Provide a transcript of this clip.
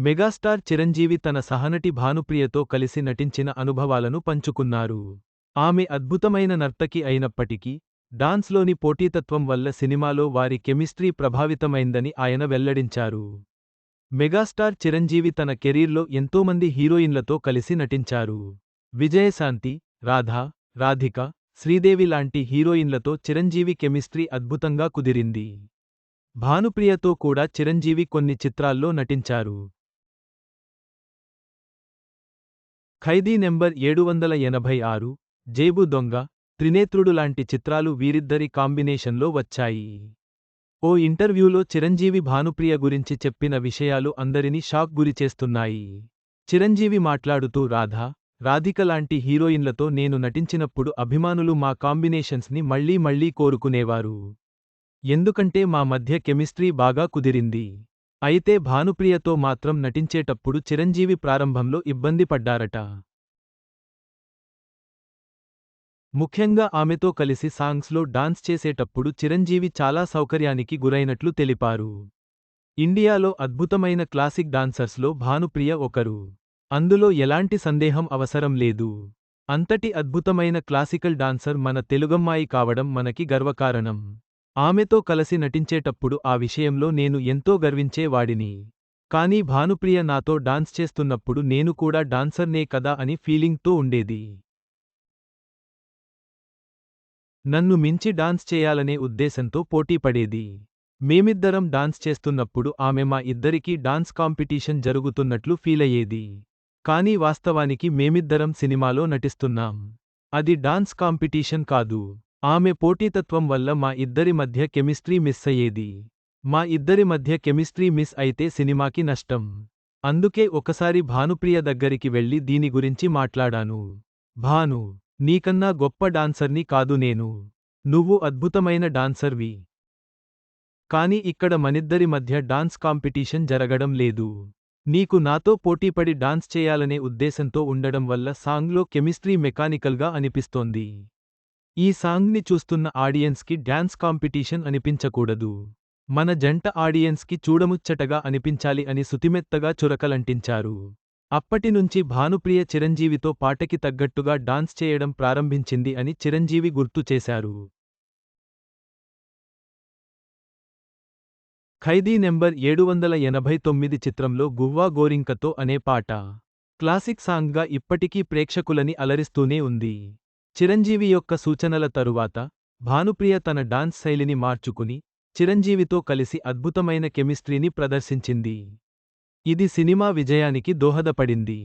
Megastar Chiranjeevi తన సహనటి భానుప్రియతో కలిసి నటించిన అనుభవాలను పంచుకున్నారు. ఆమె అద్భుతమైన నర్తకి అయినప్పటికీ డాన్స్లోని పోటీతత్వం వల్ల సినిమాలో వారి కెమిస్ట్రీ ప్రభావితమైందని ఆయన వెల్లడించారు. మెగాస్టార్ చిరంజీవి తన కెరీర్లో ఎంతోమంది హీరోయిన్లతో కలిసి నటించారు. విజయశాంతి రాధా రాధిక శ్రీదేవి లాంటి హీరోయిన్లతో చిరంజీవి కెమిస్ట్రీ అద్భుతంగా కుదిరింది. భానుప్రియతో కూడా చిరంజీవి కొన్ని చిత్రాల్లో నటించారు. ఖైదీ నెంబర్ ఏడు వందల ఎనభై ఆరు జేబు దొంగ త్రినేత్రుడు లాంటి చిత్రాలు వీరిద్దరి కాంబినేషన్లో వచ్చాయి. ఓ ఇంటర్వ్యూలో చిరంజీవి భానుప్రియ గురించి చెప్పిన విషయాలు అందరినీ షాక్ గురిచేస్తున్నాయి చిరంజీవి మాట్లాడుతూ రాధా రాధిక లాంటి హీరోయిన్లతో నేను నటించినప్పుడు అభిమానులు మా కాంబినేషన్స్ని మళ్ళీ మళ్ళీ కోరుకునేవారు. ఎందుకంటే మా మధ్య కెమిస్ట్రీ బాగా కుదిరింది. అయితే భానుప్రియతో మాత్రం నటించేటప్పుడు చిరంజీవి ప్రారంభంలో ఇబ్బంది పడ్డారట. ముఖ్యంగా ఆమెతో కలిసి సాంగ్స్లో డాన్స్ చేసేటప్పుడు చిరంజీవి చాలా సౌకర్యానికి గురైనట్లు తెలిపారు. ఇండియాలో అద్భుతమైన క్లాసిక్ డాన్సర్స్లో భానుప్రియ ఒకరు. అందులో ఎలాంటి సందేహం అవసరం లేదు. అంతటి అద్భుతమైన క్లాసికల్ డాన్సర్ మన తెలుగమ్మాయి కావడం మనకి గర్వకారణం. ఆమెతో కలసి నటించేటప్పుడు ఆ విషయంలో నేను ఎంతో గర్వించేవాడిని కాని కానీ భానుప్రియ నాతో డాన్స్ చేస్తున్నప్పుడు నేను కూడా డాన్సర్నే కదా అని ఫీలింగ్తో ఉండేది. నన్ను మించి డాన్స్ చేయాలనే ఉద్దేశంతో పోటీపడేది మేమిద్దరం డాన్స్ చేస్తున్నప్పుడు ఆమె మా ఇద్దరికీ డాన్స్ కాంపిటీషన్ జరుగుతున్నట్లు ఫీలయ్యేది కానీ వాస్తవానికి మేమిద్దరం సినిమాలో నటిస్తున్నాం. అది డాన్స్ కాంపిటీషన్ కాదు. ఆమె పోటీతత్వం వల్ల మా ఇద్దరి మధ్య కెమిస్ట్రీ మిస్ అయ్యేది. మా ఇద్దరి మధ్య కెమిస్ట్రీ మిస్ అయితే సినిమాకి నష్టం. అందుకే ఒకసారి భానుప్రియ దగ్గరికి వెళ్ళి దీని గురించి మాట్లాడాను. భాను నీకన్నా గొప్ప డాన్సర్ని కాదు నేను. నువ్వు అద్భుతమైన డాన్సర్వి. కాని ఇక్కడ మనిద్దరి మధ్య డాన్స్ కాంపిటీషన్ జరగడం లేదు. నీకు నాతో పోటీపడి డాన్స్ చేయాలనే ఉద్దేశంతో ఉండడం వల్ల సాంగ్లో కెమిస్ట్రీ మెకానికల్గా అనిపిస్తోంది. ఈ సాంగ్ని చూస్తున్న ఆడియన్స్కి డ్యాన్స్ కాంపిటీషన్ అనిపించకూడదు. మన జంట ఆడియన్స్కి చూడముచ్చటగా అనిపించాలి అని సుతిమెత్తగా చురకలంటించారు. అప్పటినుంచి భానుప్రియ చిరంజీవితో పాటకి తగ్గట్టుగా డాన్స్ చేయడం ప్రారంభించింది అని చిరంజీవి గుర్తు చేశారు. ఖైదీ నెంబర్ ఏడు వందల ఎనభై తొమ్మిది చిత్రంలో గువ్వా గోరింకతో అనే పాట. క్లాసిక్ సాంగ్గా ఇప్పటికీ ప్రేక్షకులని అలరిస్తూనే ఉంది. చిరంజీవి యొక్క సూచనల తరువాత భానుప్రియ తన డాన్స్ శైలిని మార్చుకుని చిరంజీవితో కలిసి అద్భుతమైన కెమిస్ట్రీని ప్రదర్శించింది. ఇది సినిమా విజయానికి దోహదపడింది.